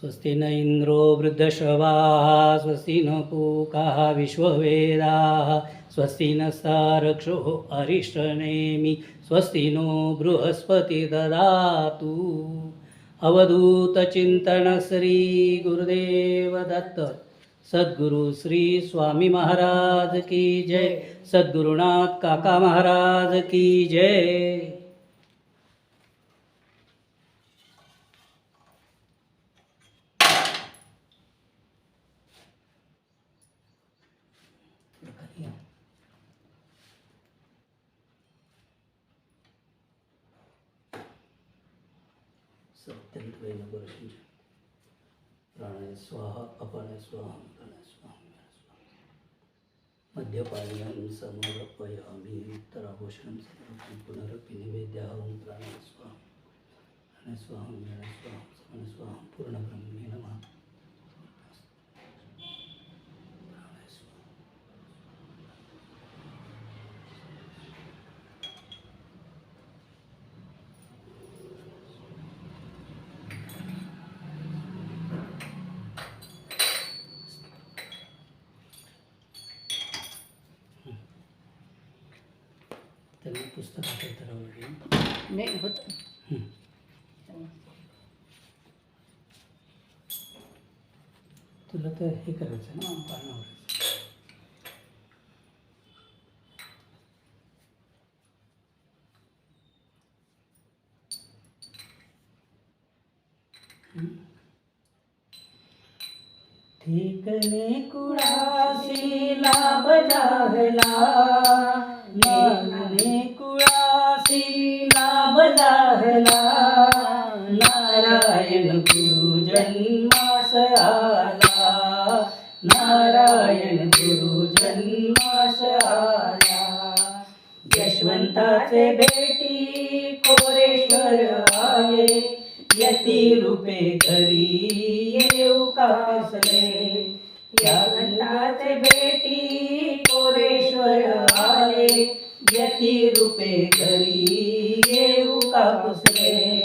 स्वस्ति न इन्द्रो वृद्धश्रवाः स्वस्ति न पूकाः विश्ववेदाः स्वस्ति न सारक्षो अरिष्टनेमि स्वस्ति नो बृहस्पति ददातु। अवधूतचिन्तन सद्गुरु श्री स्वामी महाराज की जय। सद्गुरुनाथ काका महाराज की जय। సప్తైన గురుషి ప్రాణాయ స్వాహ అపాయ స్వాహం ప్రాణాయ స్వాహం మధ్యపానీయం సమర్పయామి. ఉత్తరాభూషణం సమర్పం పునరపి నివేద్యాహం. ప్రాణాయ స్వాహం ప్రాణాయ స్వాహం ప్రాణాయ స్వాహం సమన స్వాహం పూర్ణబ్రహ్మే నమ. त्यांना आवडलं नाही होत. तुला तर हे करायचं ना पानावर ठीकने कुळाशी लाभ जाहला. नेमने कुळासी लाभ जाहला नारायण गुरु जन्मास आला नारायण गुरु जन्मास आला यशवंताचे बेटी कोरेश्वर आले यती रूपे घरी येऊ कासले. या गंधाचे बेटी यती रूपे करी येऊ कापुसले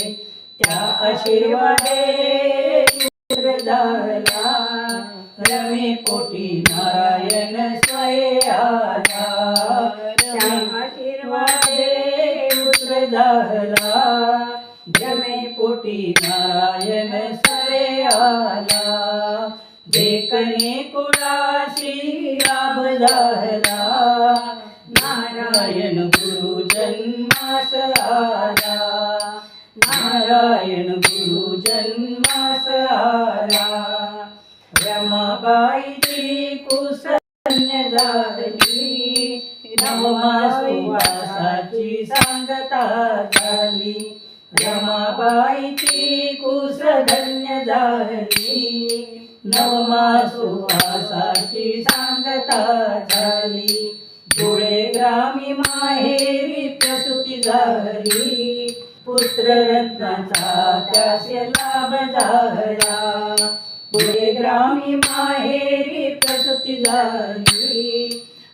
त्या आशीर्वादे झाला रमे पोटी नारायण स्वये आला त्या आशीर्वादे पुत्र झाला जमे पोटी नारायण सरे आला देखने कुळाशी लाभ झाला. नारायण गुरु जन्मास आला नारायण गुरु जन्मास आला रमाबाईची कुसन्य झाली नवमासुवासाची सांगता झाली। रमाबाईची कुसधन्य झाली नवमासुवासाची सांगता झाली। पुढे ग्रामी माहेरी प्रसूती झाली. पुत्र रत्नाचा त्यासे लाभ झाला. पुढे ग्रामी माहेरी प्रसूती झाली.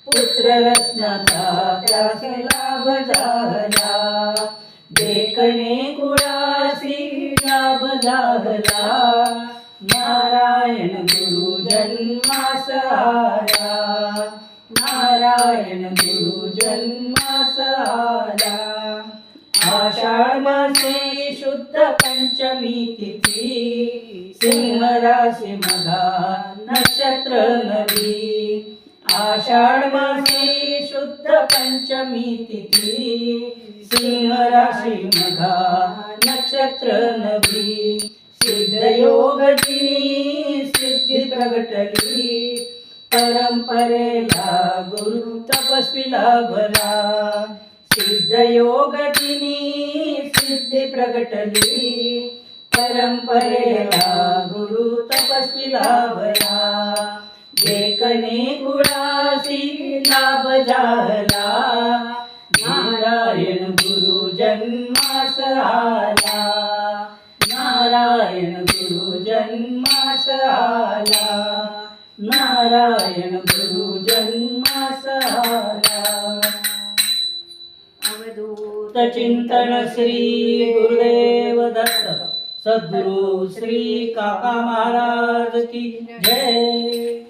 पुत्र रत्नाचा त्यासे लाभ झाला. देखणे कुळासी लाभ झाला. नारायण गुरु जन्मास आला. नारायण गुरु जन्मास आला आषाढ मासे शुद्ध पंचमी तिथी सिंह राशी मधा नक्षत्र नवी आषाढ मासे शुद्ध पंचमी तिथी सिंह राशी मधा नक्षत्र नवी सिद्ध योग दिनी सिद्धी प्रगटली परंपरेला गुरु तपस्वीला भला सिद्ध योग सिद्धी प्रगटली परंपरेला गुरु तपस्वी भला देखणे गुणासी लाभ झाला नारायण गुरु जन्मास आला. नारायण गुरु जन्मा नारायण गुरु जन्म आला अवधूत चिंतन श्री गुरुदेव दत्त सद्गुरु श्री काका महाराज की जय।